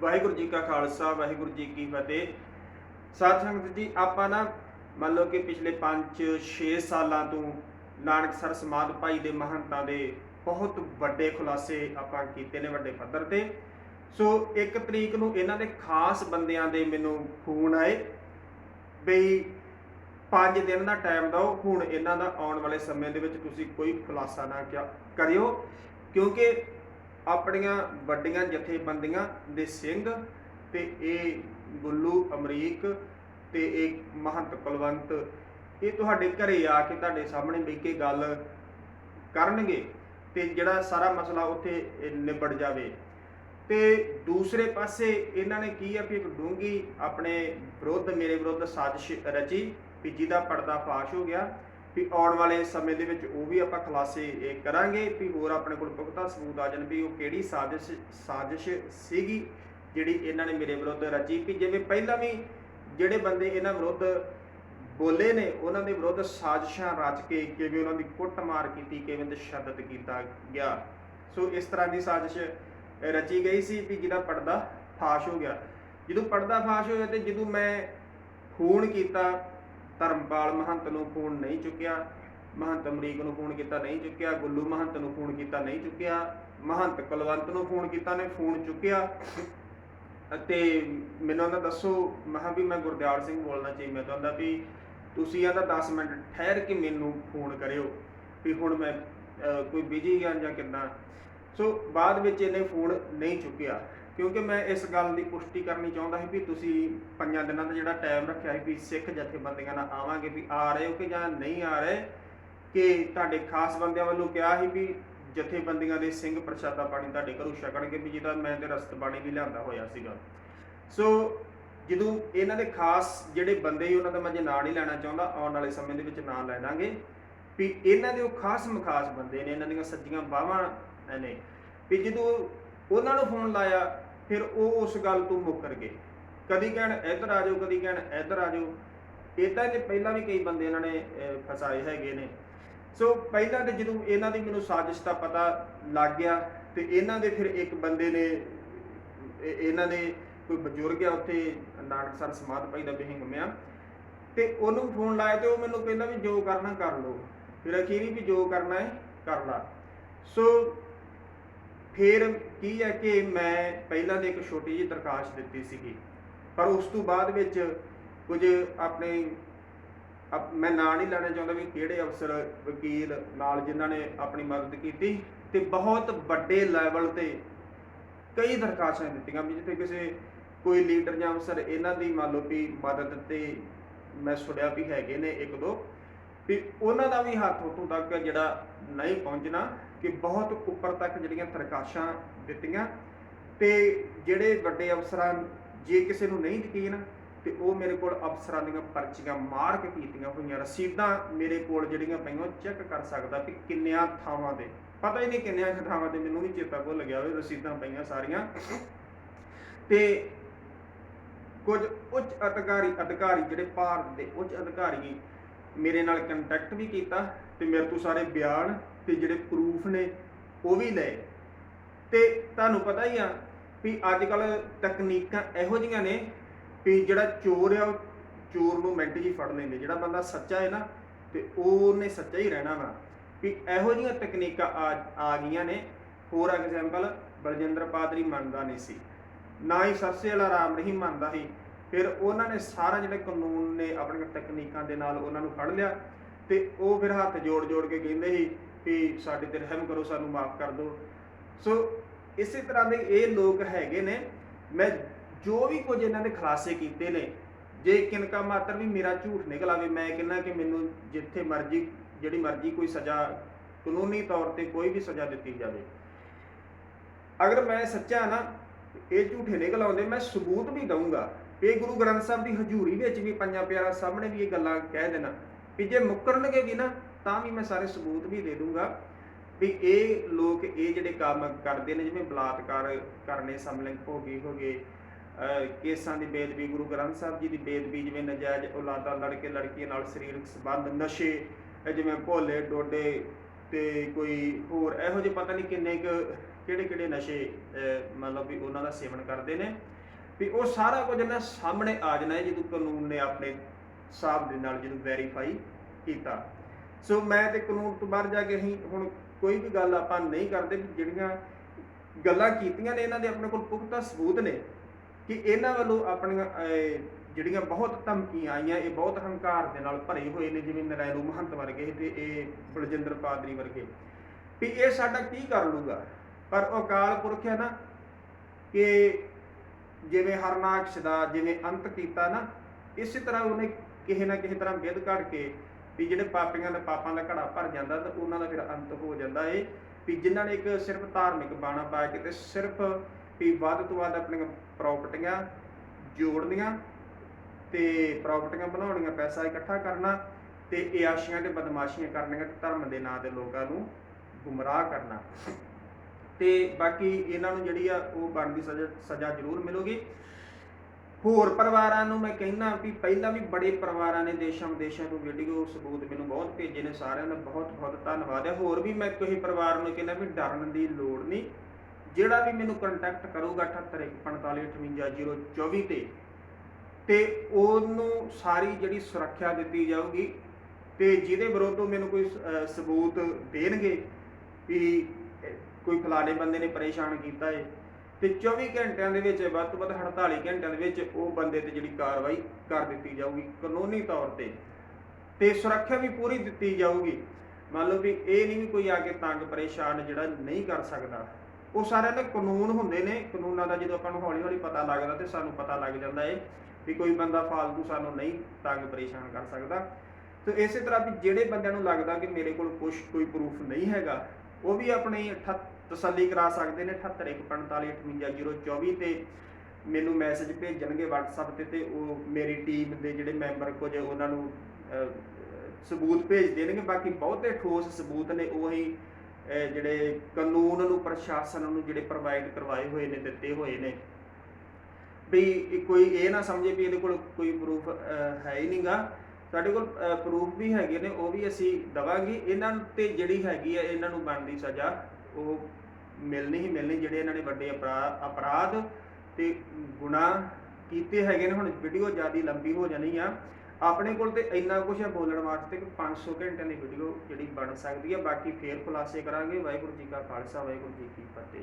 ਵਾਹਿਗੁਰੂ ਜੀ ਕਾ ਖਾਲਸਾ, ਵਾਹਿਗੁਰੂ ਜੀ ਕੀ ਫਤਿਹ। ਸਾਧ ਸੰਗਤ ਜੀ, ਆਪਾਂ ਨਾ ਮੰਨ ਲਓ ਕਿ ਪਿਛਲੇ 5-6 ਸਾਲਾਂ ਤੋਂ ਨਾਨਕ ਸਰ ਸਮਾਧ ਭਾਈ ਦੇ ਮਹੰਤਾਂ ਦੇ ਬਹੁਤ ਵੱਡੇ ਖੁਲਾਸੇ ਆਪਾਂ ਕੀਤੇ ਨੇ ਵੱਡੇ ਪੱਧਰ ਤੇ। ਸੋ ਇੱਕ ਤਰੀਕ ਨੂੰ ਇਹਨਾਂ ਦੇ ਖਾਸ ਬੰਦਿਆਂ ਦੇ ਮੈਨੂੰ ਫੋਨ ਆਏ ਬਈ 5 ਦਿਨ ਦਾ ਟਾਈਮ ਦਿਓ, ਹੁਣ ਇਹਨਾਂ ਦਾ ਆਉਣ ਵਾਲੇ ਸਮੇਂ ਦੇ ਵਿੱਚ ਤੁਸੀਂ ਕੋਈ ਖੁਲਾਸਾ ਨਾ ਕਿਆ- ਕਰਿਓ। ਕਿਉਂਕਿ ਆਪਣੀਆਂ ਵੱਡੀਆਂ ਜਥੇਬੰਦੀਆਂ ਦੇ ਸਿੰਘ ਤੇ ਇਹ ਗੁੱਲੂ, ਅਮਰੀਕ ਤੇ ਇਹ ਮਹੰਤ ਕੁਲਵੰਤ ਇਹ ਤੁਹਾਡੇ ਘਰੇ ਆ ਕੇ ਤੁਹਾਡੇ ਸਾਹਮਣੇ ਬਹਿ ਕੇ ਗੱਲ ਕਰਨਗੇ ਤੇ ਜਿਹੜਾ ਸਾਰਾ ਮਸਲਾ ਉੱਥੇ ਨਿਬੜ ਜਾਵੇ। ਤੇ ਦੂਸਰੇ ਪਾਸੇ ਇਹਨਾਂ ਨੇ ਕੀ ਆ ਵੀ ਇੱਕ ਡੂੰਗੀ ਆਪਣੇ ਵਿਰੁੱਧ, ਮੇਰੇ ਵਿਰੁੱਧ ਸਾਜ਼ਿਸ਼ ਰਚੀ, ਵੀ ਜਿਹਦਾ ਪਰਦਾ ਫਾਸ਼ ਹੋ ਗਿਆ। ਵੀ ਆਉਣ ਵਾਲੇ ਸਮੇਂ ਦੇ ਵਿੱਚ ਉਹ ਵੀ ਆਪਾਂ ਖੁਲਾਸੇ, ਇਹ ਕਰਾਂਗੇ ਵੀ ਹੋਰ ਆਪਣੇ ਕੋਲ ਪੁਖਤਾ ਸਬੂਤ ਆ ਜਾਣ ਵੀ ਉਹ ਕਿਹੜੀ ਸਾਜ਼ਿਸ਼ ਸਾਜ਼ਿਸ਼ ਸੀਗੀ ਜਿਹੜੀ ਇਹਨਾਂ ਨੇ ਮੇਰੇ ਵਿਰੁੱਧ ਰਚੀ। ਵੀ ਜਿਵੇਂ ਪਹਿਲਾਂ ਵੀ ਜਿਹੜੇ ਬੰਦੇ ਇਹਨਾਂ ਵਿਰੁੱਧ ਬੋਲੇ ਨੇ, ਉਹਨਾਂ ਦੇ ਵਿਰੁੱਧ ਸਾਜ਼ਿਸ਼ਾਂ ਰਚ ਕੇ ਕਿਵੇਂ ਉਹਨਾਂ ਦੀ ਕੁੱਟਮਾਰ ਕੀਤੀ, ਕਿਵੇਂ ਤਸ਼ੱਦਦ ਕੀਤਾ ਗਿਆ। ਸੋ ਇਸ ਤਰ੍ਹਾਂ ਦੀ ਸਾਜ਼ਿਸ਼ ਰਚੀ ਗਈ ਸੀ ਵੀ ਜਿਹਦਾ ਪਰਦਾ ਫਾਸ਼ ਹੋ ਗਿਆ। ਜਦੋਂ ਪਰਦਾ ਫਾਸ਼ ਹੋਇਆ ਤੇ ਜਦੋਂ ਮੈਂ ਫੋਨ ਕੀਤਾ ਧਰਮਪਾਲ ਮਹੰਤ ਨੂੰ ਫੋਨ ਨਹੀਂ ਚੁੱਕਿਆ, ਮਹੰਤ ਅਮਰੀਕ ਨੂੰ ਫੋਨ ਕੀਤਾ ਨਹੀਂ ਚੁੱਕਿਆ, ਗੁੱਲੂ ਮਹੰਤ ਨੂੰ ਫੋਨ ਕੀਤਾ ਨਹੀਂ ਚੁੱਕਿਆ, ਮਹੰਤ ਕੁਲਵੰਤ ਨੂੰ ਫੋਨ ਕੀਤਾ ਨੇ ਫੋਨ ਚੁੱਕਿਆ। ਅਤੇ ਮੈਨੂੰ ਕਹਿੰਦਾ ਦੱਸੋ, ਮੈਂ ਕਿਹਾ ਵੀ ਮੈਂ ਗੁਰਦਿਆਲ ਸਿੰਘ ਬੋਲਣਾ ਚਾਹੀ, ਮੈਂ ਕਹਿੰਦਾ ਵੀ ਤੁਸੀਂ ਇਹਦਾ 10 ਮਿੰਟ ਠਹਿਰ ਕੇ ਮੈਨੂੰ ਫੋਨ ਕਰਿਓ ਵੀ ਹੁਣ ਮੈਂ ਕੋਈ ਬਿਜ਼ੀ ਆ ਜਾਂ ਕਿੰਨਾ ਸੋ ਬਾਅਦ ਵਿੱਚ ਇਹਨੇ ਫੋਨ ਨਹੀਂ ਚੁੱਕਿਆ। ਕਿਉਂਕਿ ਮੈਂ ਇਸ ਗੱਲ ਦੀ ਪੁਸ਼ਟੀ ਕਰਨੀ ਚਾਹੁੰਦਾ ਸੀ ਵੀ ਤੁਸੀਂ ਪੰਜਾਂ ਦਿਨਾਂ ਦਾ ਜਿਹੜਾ ਟਾਈਮ ਰੱਖਿਆ ਸੀ ਵੀ ਸਿੱਖ ਜਥੇਬੰਦੀਆਂ ਨਾਲ ਆਵਾਂਗੇ ਵੀ ਆ ਰਹੇ ਹੋ ਕਿ ਜਾਂ ਨਹੀਂ ਆ ਰਹੇ, ਕਿ ਤੁਹਾਡੇ ਖਾਸ ਬੰਦਿਆਂ ਵੱਲੋਂ ਕਿਹਾ ਸੀ ਵੀ ਜਥੇਬੰਦੀਆਂ ਦੇ ਸਿੰਘ ਪ੍ਰਸ਼ਾਦਾ ਪਾਣੀ ਤੁਹਾਡੇ ਘਰੋਂ ਛਕਣਗੇ ਵੀ ਜਿਹਦਾ ਮੈਂ ਤੇ ਰਸਤ ਬਾਣੀ ਵੀ ਲਿਆਂਦਾ ਹੋਇਆ ਸੀਗਾ। ਸੋ ਜਦੋਂ ਇਹਨਾਂ ਦੇ ਖਾਸ ਜਿਹੜੇ ਬੰਦੇ ਉਹਨਾਂ ਦਾ ਮੈਂ ਜੇ ਨਾਂ ਨਹੀਂ ਲੈਣਾ ਚਾਹੁੰਦਾ, ਆਉਣ ਵਾਲੇ ਸਮੇਂ ਦੇ ਵਿੱਚ ਨਾਂ ਲੈ ਲਾਂਗੇ। ਵੀ ਇਹਨਾਂ ਦੇ ਉਹ ਖਾਸ ਮਖਾਸ ਬੰਦੇ ਨੇ, ਇਹਨਾਂ ਦੀਆਂ ਸੱਜੀਆਂ ਬਾਹਾਂ ਨੇ, ਵੀ ਜਦੋਂ ਉਹਨਾਂ ਨੂੰ ਫੋਨ ਲਾਇਆ ਫਿਰ ਉਹ ਉਸ ਗੱਲ ਤੋਂ ਮੁੱਕਰ ਗਏ। ਕਦੀ ਕਹਿਣ ਇੱਧਰ ਆ ਜਾਓ, ਕਦੀ ਕਹਿਣ ਇੱਧਰ ਆ ਜਾਓ। ਇਦਾਂ ਦੇ ਪਹਿਲਾਂ ਵੀ ਕਈ ਬੰਦੇ ਇਹਨਾਂ ਨੇ ਫਸਾਏ ਹੈਗੇ ਨੇ। ਸੋ ਪਹਿਲਾਂ ਤੇ ਜਦੋਂ ਇਹਨਾਂ ਦੀ ਮੈਨੂੰ ਸਾਜ਼ਿਸ਼ ਦਾ ਪਤਾ ਲੱਗ ਗਿਆ ਤੇ ਇਹਨਾਂ ਦੇ ਫਿਰ ਇੱਕ ਬੰਦੇ ਨੇ ਇਹਨਾਂ ਦੇ ਕੋਈ ਬਜ਼ੁਰਗ ਆ ਉੱਥੇ ਨਾਨਕਸਰ ਸਮਾਧ ਭਾਈ ਦਾ ਬਿਹੰਗਮਿਆ ਤੇ ਉਹਨੂੰ ਫੋਨ ਲਾਇਆ ਤੇ ਉਹ ਮੈਨੂੰ ਕਹਿੰਦਾ ਵੀ ਜੋ ਕਰਨਾ ਕਰ ਲਓ। ਫਿਰ ਅਖੀਰੀ ਵੀ ਜੋ ਕਰਨਾ ਹੈ, ਕਰ ਲਾ। ਸੋ ਫਿਰ ਕੀ ਹੈ ਕਿ ਮੈਂ ਪਹਿਲਾਂ ਦੇ ਇੱਕ ਛੋਟੀ ਜਿਹੀ ਦਰਖਾਸਤ ਦਿੱਤੀ ਸੀਗੀ, ਪਰ ਉਸ ਤੋਂ ਬਾਅਦ ਵਿੱਚ ਕੁਝ ਆਪਣੇ ਮੈਂ ਨਾਂ ਨਹੀਂ ਲੈਣਾ ਚਾਹੁੰਦਾ ਵੀ ਕਿਹੜੇ ਅਫਸਰ, ਵਕੀਲ ਨਾਲ ਜਿਨ੍ਹਾਂ ਨੇ ਆਪਣੀ ਮਦਦ ਕੀਤੀ ਤੇ ਬਹੁਤ ਵੱਡੇ ਲੈਵਲ ਤੇ ਕਈ ਦਰਖਾਸਤਾਂ ਦਿੱਤੀਆਂ ਵੀ ਜਿੱਥੇ ਕਿਸੇ ਕੋਈ ਲੀਡਰ ਜਾਂ ਅਫਸਰ ਇਹਨਾਂ ਦੀ ਮੰਨ ਲਓ ਵੀ ਮਦਦ ਤੇ ਮੈਂ ਸੁਣਿਆ ਵੀ ਹੈਗੇ ਨੇ ਇੱਕ ਦੋ। ਵੀ ਉਹਨਾਂ ਦਾ ਵੀ ਹੱਥ ਉੱਥੋਂ ਤੱਕ ਜਿਹੜਾ ਨਹੀਂ ਪਹੁੰਚਣਾ ਕਿ ਬਹੁਤ ਉੱਪਰ ਤੱਕ ਜਿਹੜੀਆਂ ਦਰਖਾਸ਼ਾਂ ਦਿੱਤੀਆਂ ਤੇ ਜਿਹੜੇ ਵੱਡੇ ਅਫਸਰਾਂ ਜੇ ਕਿਸੇ ਨੂੰ ਨਹੀਂ ਯਕੀਨ ਤੇ ਉਹ ਮੇਰੇ ਕੋਲ ਅਫਸਰਾਂ ਦੀਆਂ ਪਰਚੀਆਂ ਮਾਰਕ ਕੀਤੀਆਂ ਹੋਈਆਂ, ਰਸੀਦਾਂ ਮੇਰੇ ਕੋਲ ਜਿਹੜੀਆਂ ਪਈਆਂ ਚੈੱਕ ਕਰ ਸਕਦਾ ਵੀ ਕਿੰਨਿਆਂ ਥਾਵਾਂ ਤੇ। ਪਤਾ ਹੀ ਨਹੀਂ ਕਿੰਨਿਆਂ ਥਾਵਾਂ ਤੇ, ਮੈਨੂੰ ਨਹੀਂ ਚੇਤਾ ਭੁੱਲ ਗਿਆ ਉਹ ਰਸੀਦਾਂ ਪਈਆਂ ਸਾਰੀਆਂ। ਤੇ ਕੁਝ ਉੱਚ ਅਧਿਕਾਰੀ ਅਧਿਕਾਰੀ ਜਿਹੜੇ ਭਾਰਤ ਦੇ ਉੱਚ ਅਧਿਕਾਰੀ ਮੇਰੇ ਨਾਲ ਕੰਟੈਕਟ ਵੀ ਕੀਤਾ ਤੇ ਮੇਰੇ ਤੋਂ ਸਾਰੇ ਬਿਆਨ ਤੇ ਜਿਹੜੇ ਪ੍ਰੂਫ ਨੇ, ਉਹ ਵੀ ਲਏ। ਤੇ ਤੁਹਾਨੂੰ ਪਤਾ ਹੀ ਆ ਵੀ ਅੱਜ ਕੱਲ ਤਕਨੀਕਾਂ ਇਹੋ ਜੀਆਂ ਨੇ ਵੀ ਜਿਹੜਾ ਚੋਰ ਆ ਉਹ ਚੋਰ ਨੂੰ ਮਿੰਟ 'ਚ ਹੀ ਫੜ ਲੈਂਦੇ। ਜਿਹੜਾ ਬੰਦਾ ਸੱਚਾ ਹੈ ਨਾ, ਤੇ ਉਹਨੇ ਸੱਚਾ ਹੀ ਰਹਿਣਾ ਵਾ। ਵੀ ਇਹੋ ਜੀਆਂ ਤਕਨੀਕਾਂ ਆ ਗਈਆਂ ਨੇ। ਫੋਰ ਐਗਜ਼ਾਮਪਲ ਬਲਜਿੰਦਰ ਪਾਦਰੀ ਮੰਨਦਾ ਨਹੀਂ ਸੀ। ਨਾ ਹੀ ਸਰਸੇ ਵਾਲਾ ਰਾਮ ਨਹੀਂ ਮੰਨਦਾ ਸੀ। ਫਿਰ ਉਹਨਾਂ ਨੇ ਸਾਰਾ ਜਿਹੜੇ ਕਾਨੂੰਨ ਨੇ ਆਪਣੀਆਂ ਤਕਨੀਕਾਂ ਦੇ ਨਾਲ ਉਹਨਾਂ ਨੂੰ ਫੜ ਲਿਆ ਤੇ ਉਹ ਫਿਰ ਹੱਥ ਜੋੜ ਜੋੜ ਕੇ ਕਹਿੰਦੇ ਸੀ ਵੀ ਸਾਡੇ ਤੇ ਰਹਿਮ ਕਰੋ, ਸਾਨੂੰ ਮਾਫ ਕਰ ਦਿਓ। ਸੋ ਇਸੇ ਤਰ੍ਹਾਂ ਦੇ ਇਹ ਲੋਕ ਹੈਗੇ ਨੇ। ਮੈਂ ਜੋ ਵੀ ਕੁਝ ਇਹਨਾਂ ਦੇ ਖੁਲਾਸੇ ਕੀਤੇ ਨੇ, ਜੇ ਕਿਨਕਾ ਮਾਤਰ ਵੀ ਮੇਰਾ ਝੂਠ ਨਿਕਲ ਆਵੇ, ਮੈਂ ਕਹਿੰਦਾ ਕਿ ਮੈਨੂੰ ਜਿੱਥੇ ਮਰਜ਼ੀ, ਜਿਹੜੀ ਮਰਜ਼ੀ ਕੋਈ ਸਜ਼ਾ, ਕਾਨੂੰਨੀ ਤੌਰ ਤੇ ਕੋਈ ਵੀ ਸਜ਼ਾ ਦਿੱਤੀ ਜਾਵੇ। ਅਗਰ ਮੈਂ ਸੱਚਾ ਨਾ, ਇਹ ਝੂਠੇ ਨਿਕਲ ਆਉਂਦੇ, ਮੈਂ ਸਬੂਤ ਵੀ ਦਊਂਗਾ। ਇਹ ਗੁਰੂ ਗ੍ਰੰਥ ਸਾਹਿਬ ਦੀ ਹਜ਼ੂਰੀ ਵਿੱਚ ਵੀ ਪੰਜਾਂ ਪਿਆਰਾ ਸਾਹਮਣੇ ਵੀ ਇਹ ਗੱਲਾਂ ਕਹਿ ਦੇਣਾ ਵੀ ਜੇ ਮੁੱਕਰਨਗੇ ਵੀ ਨਾ, ਤਾਂ ਵੀ ਮੈਂ ਸਾਰੇ ਸਬੂਤ ਵੀ ਦੇ ਦੂੰਗਾ ਵੀ ਇਹ ਲੋਕ ਇਹ ਜਿਹੜੇ ਕੰਮ ਕਰਦੇ ਨੇ, ਜਿਵੇਂ ਬਲਾਤਕਾਰ ਕਰਨੇ ਸਮਲਿੰਗ ਭੋਗੀ ਹੋ ਗਏ ਕੇਸਾਂ ਦੀ ਬੇਦਬੀ, ਗੁਰੂ ਗ੍ਰੰਥ ਸਾਹਿਬ ਜੀ ਦੀ ਬੇਦਬੀ ਜਿਵੇਂ ਨਜਾਇਜ਼ ਔਲਾਦਾਂ ਲੜਕੇ ਲੜਕੀਆਂ ਨਾਲ ਸਰੀਰਕ ਸੰਬੰਧ, ਨਸ਼ੇ ਜਿਵੇਂ ਭੋਲੇ ਡੋਡੇ ਤੇ ਕੋਈ ਹੋਰ, ਇਹੋ ਜਿਹੇ ਪਤਾ ਨਹੀਂ ਕਿੰਨੇ ਕੁ ਕਿਹੜੇ ਕਿਹੜੇ ਨਸ਼ੇ ਮਤਲਬ ਵੀ ਉਹਨਾਂ ਦਾ ਸੇਵਨ ਕਰਦੇ ਨੇ। ਵੀ ਉਹ ਸਾਰਾ ਕੁਝ ਨਾ ਸਾਹਮਣੇ ਆ ਜਾਣਾ ਜਦੋਂ ਕਾਨੂੰਨ ਨੇ ਆਪਣੇ ਹਿਸਾਬ ਦੇ ਨਾਲ ਜਦੋਂ ਵੈਰੀਫਾਈ ਕੀਤਾ। ਸੋ ਮੈਂ ਤੇ ਕਾਨੂੰਨ ਤੋਂ ਬਾਹਰ ਜਾ ਕੇ ਅਸੀਂ ਹੁਣ ਕੋਈ ਵੀ ਗੱਲ ਆਪਾਂ ਨਹੀਂ ਕਰਦੇ, ਵੀ ਜਿਹੜੀਆਂ ਗੱਲਾਂ ਕੀਤੀਆਂ ਨੇ, ਇਹਨਾਂ ਦੇ ਆਪਣੇ ਕੋਲ ਪੁਖਤਾ ਸਬੂਤ ਨੇ ਕਿ ਇਹਨਾਂ ਵੱਲੋਂ ਆਪਣੀਆਂ ਜਿਹੜੀਆਂ ਬਹੁਤ ਧਮਕੀਆਂ ਆਈਆਂ, ਇਹ ਬਹੁਤ ਹੰਕਾਰ ਦੇ ਨਾਲ ਭਰੇ ਹੋਏ ਨੇ, ਜਿਵੇਂ ਨਰੈਣੂ ਮਹੰਤ ਵਰਗੇ ਤੇ ਇਹ ਬਲਜਿੰਦਰ ਪਾਦਰੀ ਵਰਗੇ। ਵੀ ਇਹ ਸਾਡਾ ਕੀ ਕਰ ਲੂਗਾ ਪਰ ਉਹ ਅਕਾਲ ਪੁਰਖ ਹੈ ਨਾ, ਕਿ ਜਿਵੇਂ ਹਰਨਾਕਸ਼ ਦਾ ਜਿਵੇਂ ਅੰਤ ਕੀਤਾ ਨਾ, ਇਸੇ ਤਰ੍ਹਾਂ ਉਹਨੇ ਕਿਸੇ ਨਾ ਕਿਸੇ ਤਰ੍ਹਾਂ ਵਿਧ ਘੜ ਕੇ ਵੀ ਜਿਹੜੇ ਪਾਪੀਆਂ ਦੇ ਪਾਪਾਂ ਦਾ ਘੜਾ ਭਰ ਜਾਂਦਾ ਤਾਂ ਉਹਨਾਂ ਦਾ ਫਿਰ ਅੰਤ ਹੋ ਜਾਂਦਾ ਏ। ਵੀ ਜਿਨ੍ਹਾਂ ਨੇ ਇੱਕ ਸਿਰਫ ਧਾਰਮਿਕ ਬਾਣਾ ਪਾ ਕੇ ਤੇ ਸਿਰਫ ਵੀ ਵੱਧ ਤੋਂ ਵੱਧ ਆਪਣੀਆਂ ਪ੍ਰਾਪਰਟੀਆਂ ਜੋੜਨੀਆਂ ਤੇ ਪ੍ਰਾਪਰਟੀਆਂ ਬਣਾਉਣੀਆਂ, ਪੈਸਾ ਇਕੱਠਾ ਕਰਨਾ ਤੇ ਇਆਸ਼ੀਆਂ ਤੇ ਬਦਮਾਸ਼ੀਆਂ ਕਰਨੀਆਂ ਤੇ ਧਰਮ ਦੇ ਨਾਂ ਤੇ ਲੋਕਾਂ ਨੂੰ ਗੁੰਮਰਾਹ ਕਰਨਾ। ਤੇ ਬਾਕੀ ਇਹਨਾਂ ਨੂੰ ਜਿਹੜੀ ਆ, ਉਹ ਬਣਦੀ ਸਜ਼ਾ ਸਜ਼ਾ ਜ਼ਰੂਰ ਮਿਲੂਗੀ। ਹੋਰ ਪਰਿਵਾਰਾਂ ਨੂੰ ਮੈਂ ਕਹਿਣਾ ਵੀ ਪਹਿਲਾਂ ਵੀ ਬੜੇ ਪਰਿਵਾਰਾਂ ਨੇ ਦੇਸ਼ਾਂ ਵਿਦੇਸ਼ਾਂ ਤੋਂ ਵੀਡੀਓ ਸਬੂਤ ਮੈਨੂੰ ਬਹੁਤ ਭੇਜੇ ਨੇ, ਸਾਰਿਆਂ ਦਾ ਬਹੁਤ ਬਹੁਤ ਧੰਨਵਾਦ ਹੈ। ਹੋਰ ਵੀ ਮੈਂ ਕਿਸੇ ਪਰਿਵਾਰ ਨੂੰ ਕਹਿੰਦਾ ਵੀ ਡਰਨ ਦੀ ਲੋੜ ਨਹੀਂ। ਜਿਹੜਾ ਵੀ ਮੈਨੂੰ ਕੰਟੈਕਟ ਕਰੂਗਾ 7815485024 ਤੇ ਤੇ ਉਹਨੂੰ ਸਾਰੀ ਜਿਹੜੀ ਸੁਰੱਖਿਆ ਦਿੱਤੀ ਜਾਊਗੀ। ਤੇ ਜਿਹਦੇ ਵਿਰੁੱਧ ਮੈਨੂੰ ਕੋਈ ਸ- ਸਬੂਤ ਦੇਣਗੇ ਵੀ ਕੋਈ ਫਲਾਣੇ ਬੰਦੇ ਨੇ ਪਰੇਸ਼ਾਨ ਕੀਤਾ ਏ, ਤੇ 24 ਘੰਟਿਆਂ ਦੇ ਵਿੱਚ, ਵੱਧ ਤੋਂ ਵੱਧ 48 ਘੰਟਿਆਂ ਦੇ ਵਿੱਚ ਉਹ ਬੰਦੇ ਤੇ ਜਿਹੜੀ ਕਾਰਵਾਈ ਕਰ ਦਿੱਤੀ ਜਾਊਗੀ ਕਾਨੂੰਨੀ ਤੌਰ ਤੇ ਤੇ ਸੁਰੱਖਿਆ ਵੀ ਪੂਰੀ ਦਿੱਤੀ ਜਾਊਗੀ। ਮੰਨ ਲਓ ਵੀ ਇਹ ਨਹੀਂ ਵੀ ਕੋਈ ਆ ਕੇ ਤੰਗ ਪਰੇਸ਼ਾਨ ਜਿਹੜਾ ਨਹੀਂ ਕਰ ਸਕਦਾ। ਉਹ ਸਾਰਿਆਂ ਦੇ ਕਾਨੂੰਨ ਹੁੰਦੇ ਨੇ, ਕਾਨੂੰਨਾਂ ਦਾ ਜਦੋਂ ਆਪਾਂ ਨੂੰ ਹੌਲੀ ਹੌਲੀ ਪਤਾ ਲੱਗਦਾ ਤੇ ਸਾਨੂੰ ਪਤਾ ਲੱਗ ਜਾਂਦਾ ਏ ਵੀ ਕੋਈ ਬੰਦਾ ਫਾਲਤੂ ਸਾਨੂੰ ਨਹੀਂ ਤੰਗ ਪਰੇਸ਼ਾਨ ਕਰ ਸਕਦਾ। ਤੇ ਇਸੇ ਤਰ੍ਹਾਂ ਵੀ ਜਿਹੜੇ ਬੰਦਿਆਂ ਨੂੰ ਲੱਗਦਾ ਕਿ ਮੇਰੇ ਕੋਲ ਕੁਝ ਕੋਈ ਪ੍ਰੂਫ ਨਹੀਂ ਹੈਗਾ ਉਹ ਵੀ ਆਪਣੀ ਤਸੱਲੀ ਕਰਾ ਸਕਦੇ ਨੇ 7845485024 ਤੇ ਮੈਨੂੰ ਮੈਸੇਜ ਭੇਜਣਗੇ WhatsApp ਤੇ ਤੇ ਉਹ ਮੇਰੀ ਟੀਮ ਦੇ ਜਿਹੜੇ ਮੈਂਬਰ ਕੁਝ ਉਹਨਾਂ ਨੂੰ ਸਬੂਤ ਭੇਜ ਦੇਣਗੇ। ਬਾਕੀ ਬਹੁਤੇ ਠੋਸ ਸਬੂਤ ਨੇ, ਉਹ ਹੀ ਜਿਹੜੇ ਕਾਨੂੰਨ ਨੂੰ, ਪ੍ਰਸ਼ਾਸਨ ਨੂੰ ਜਿਹੜੇ ਪ੍ਰੋਵਾਈਡ ਕਰਵਾਏ ਹੋਏ ਨੇ, ਦਿੱਤੇ ਹੋਏ ਨੇ। ਵੀ ਕੋਈ ਇਹ ਨਾ ਸਮਝੇ ਵੀ ਇਹਦੇ ਕੋਲ ਕੋਈ ਪ੍ਰੂਫ ਹੈ ਹੀ ਨਹੀਂਗਾ ਸਾਡੇ ਕੋਲ ਪ੍ਰੂਫ ਵੀ ਹੈਗੇ ਨੇ, ਉਹ ਵੀ ਅਸੀਂ ਦਵਾਂਗੇ। ਇਹਨਾਂ ਤੇ ਜਿਹੜੀ ਹੈਗੀ ਹੈ ਇਹਨਾਂ ਨੂੰ ਬਣਦੀ ਸਜ਼ਾ, ਉਹ ਮਿਲਣੀ ਹੀ ਮਿਲਣੀ, ਜਿਹੜੇ ਇਹਨਾਂ ਨੇ ਵੱਡੇ ਅਪਰਾ- ਅਪਰਾਧ ਤੇ ਗੁਨਾਹ ਕੀਤੇ ਹੈਗੇ ਨੇ। ਹੁਣ ਵੀਡੀਓ ਜ਼ਿਆਦਾ ਲੰਬੀ ਹੋ ਜਾਣੀ ਆ। ਆਪਣੇ ਕੋਲ ਤੇ ਇੰਨਾ ਕੁਝ ਹੈ ਬੋਲਣ ਵਾਸਤੇ ਕਿ 500 ਘੰਟਿਆਂ ਦੀ ਵੀਡੀਓ ਜਿਹੜੀ ਬਣ ਸਕਦੀ ਹੈ ਬਾਕੀ ਫੇਰ ਖੁਲਾਸੇ ਕਰਾਂਗੇ। ਵਾਹਿਗੁਰੂ ਜੀ ਕਾ ਖਾਲਸਾ, ਵਾਹਿਗੁਰੂ ਜੀ ਕੀ ਫਤਿਹ।